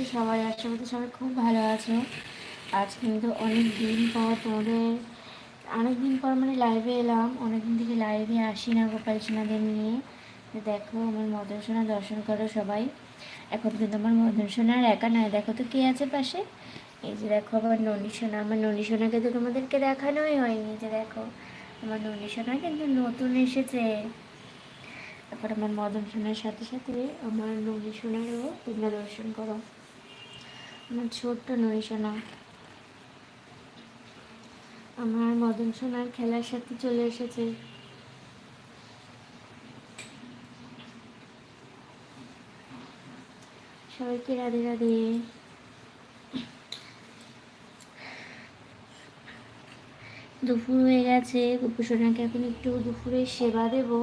আছো সবাই, আশা করতে সবাই খুব ভালো আছো। আজ কিন্তু অনেক দিন পর তোমাদের অনেক দিন পর মানে লাইভে এলাম। অনেক দিন থেকে লাইভে আসি না গোপাল সোনাদের নিয়ে। দেখো, আমার মদন সোনা দর্শন করো সবাই। এখন কিন্তু আমার মদন একা নয়। দেখো তো কে আছে পাশে? এই যে দেখো আমার ননী সোনা। আমার ননী সোনাকে তো তোমাদেরকে দেখানোই হয়নি। যে দেখো, আমার ননী সোনা কিন্তু নতুন এসেছে। তারপর আমার মদন সোনার সাথে সাথে আমার ননী সোনারও তোমরা দর্শন করো। আমার ছোট্ট ননী সোনা। আমার মদন সোনার খেলার সাথে চলে এসেছে। সবাইকে রাধে রাধে। দুপুর হয়ে গেছে গোপুসোনাকে এখন একটু দুপুরে সেবা দেবো।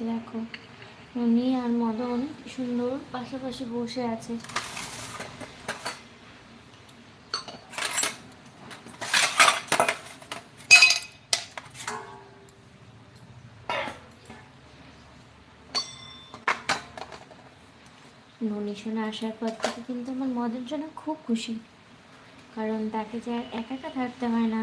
দেখো। উনি আর মদন সুন্দর পাশাপাশি বসে আছে। ননি আসার পর থেকে কিন্তু আমার মদন সোনা খুব খুশি। কারণ তাকে যে একা একা থাকতে হয় না।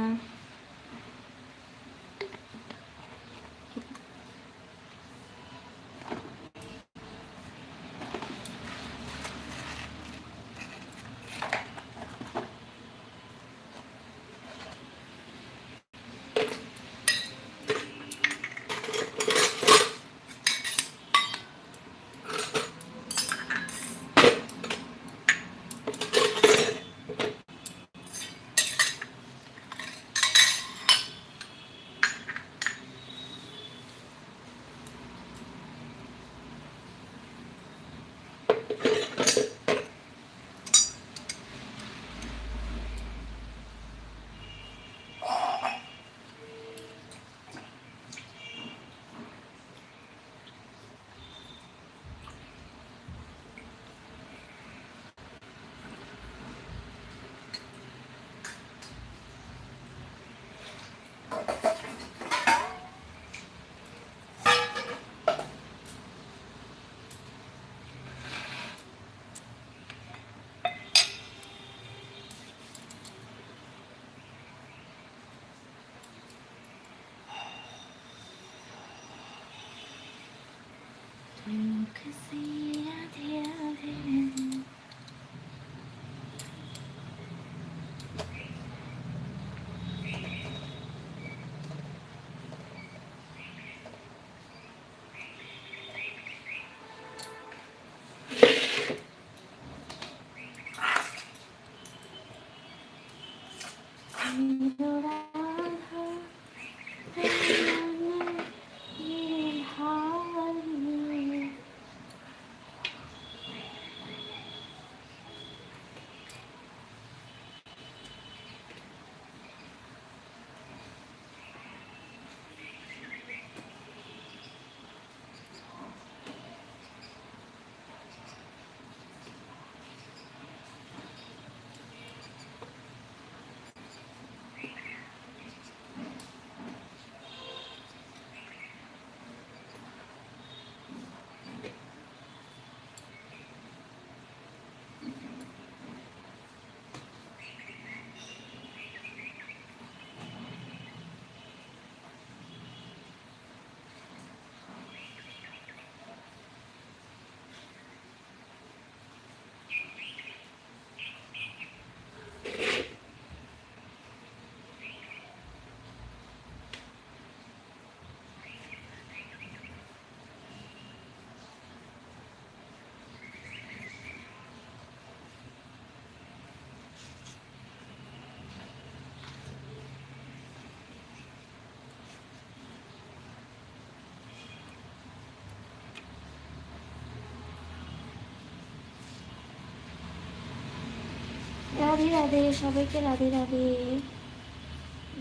রাধে রাধে, সবাইকে রাধে রাধে।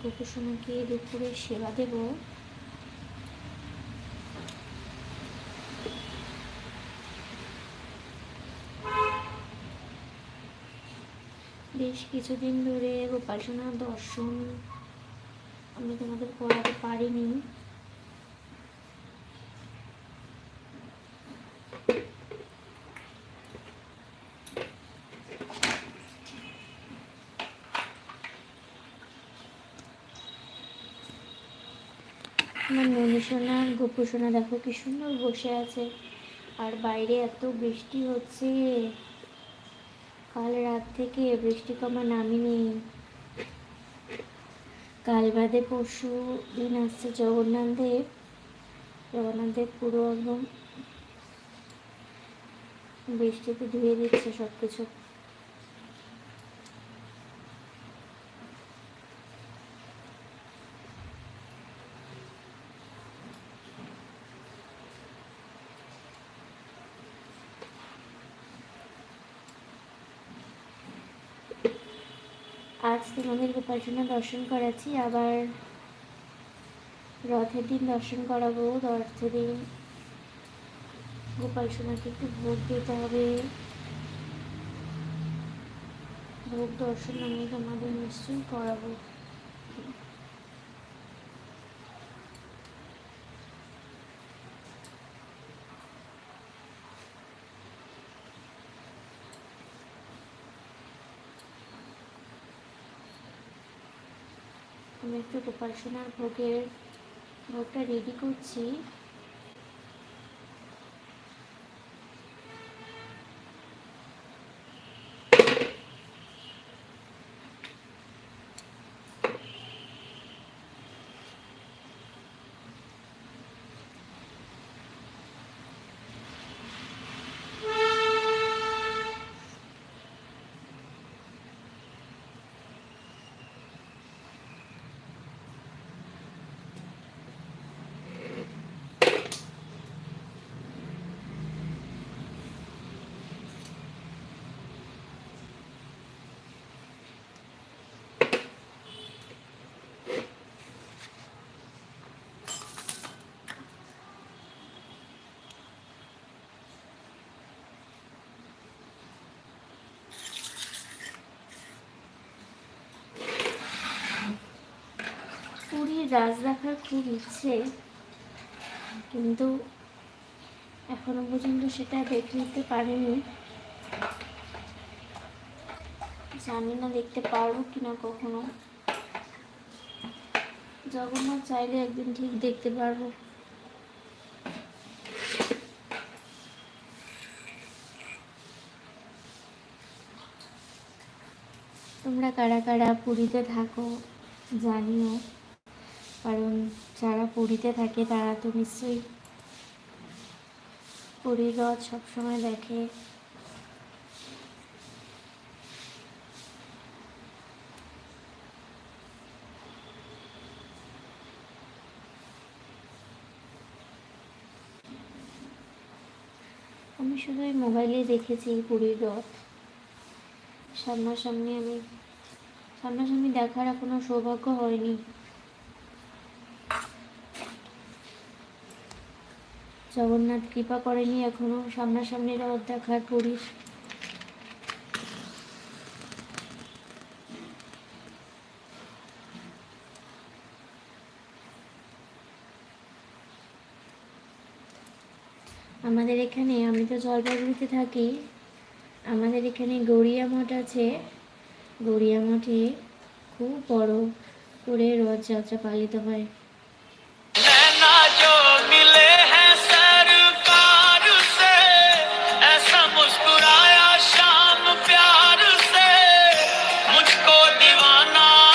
গোপুসোনাকে দুপুরে সেবা দেব। বেশ কিছুদিন ধরে গোপাল সোনার দর্শন আমি তোমাদের করাতে পারিনি। আমার ননিসোনা গোপুসোনা দেখো কি সুন্দর বসে আছে। আর বাইরে এত বৃষ্টি হচ্ছে। কাল রাত থেকে বৃষ্টি কমা নামই নেই কাল বাদে পরশু দিন আসছে জগন্নাথ দেব। জগন্নাথ দেব পুরো একদম বৃষ্টিতে ধুয়ে দিচ্ছে সব কিছু আজ তোমাদের উপাসনা দর্শন করাচ্ছি, আবার রথের দিন দর্শন করাবো, রথের দিন গোপাল সোনাকে একটু ভোগ দিতে হবে। ভোগ দর্শন আমি তোমাদের নিশ্চয়ই করাবো। আমি একটু গোপাল সোনার ভোগের ভোগটা রেডি করছি। রাজ দেখার খুব ইচ্ছে কিন্তু এখনও পর্যন্ত সেটা দেখে নিতে পারিনি। জানি না দেখতে পারব কিনা কখনো। জগন্নাথ চাইলে একদিন ঠিক দেখতে পারব। তোমরা কারা কারা পুরীতে থাকো জানিও। কারণ যারা পুরীতে থাকে তারা তো নিশ্চয়ই পুরীর রথ সবসময় দেখে। আমি শুধু ওই মোবাইলে দেখেছি পুরীর রথ। সামনাসামনি আমি সামনাসামনি দেখার এখনও সৌভাগ্য হয়নি। জগন্নাথ কৃপা করেনি, এখনও সামনাসামনি রথ দেখার পুরীর। আমাদের এখানে, আমি তো জলপাইগুড়িতে থাকি, আমাদের এখানে গড়িয়া মঠ আছে। গড়িয়া মঠে খুব বড় করে রথযাত্রা পালিত হয়।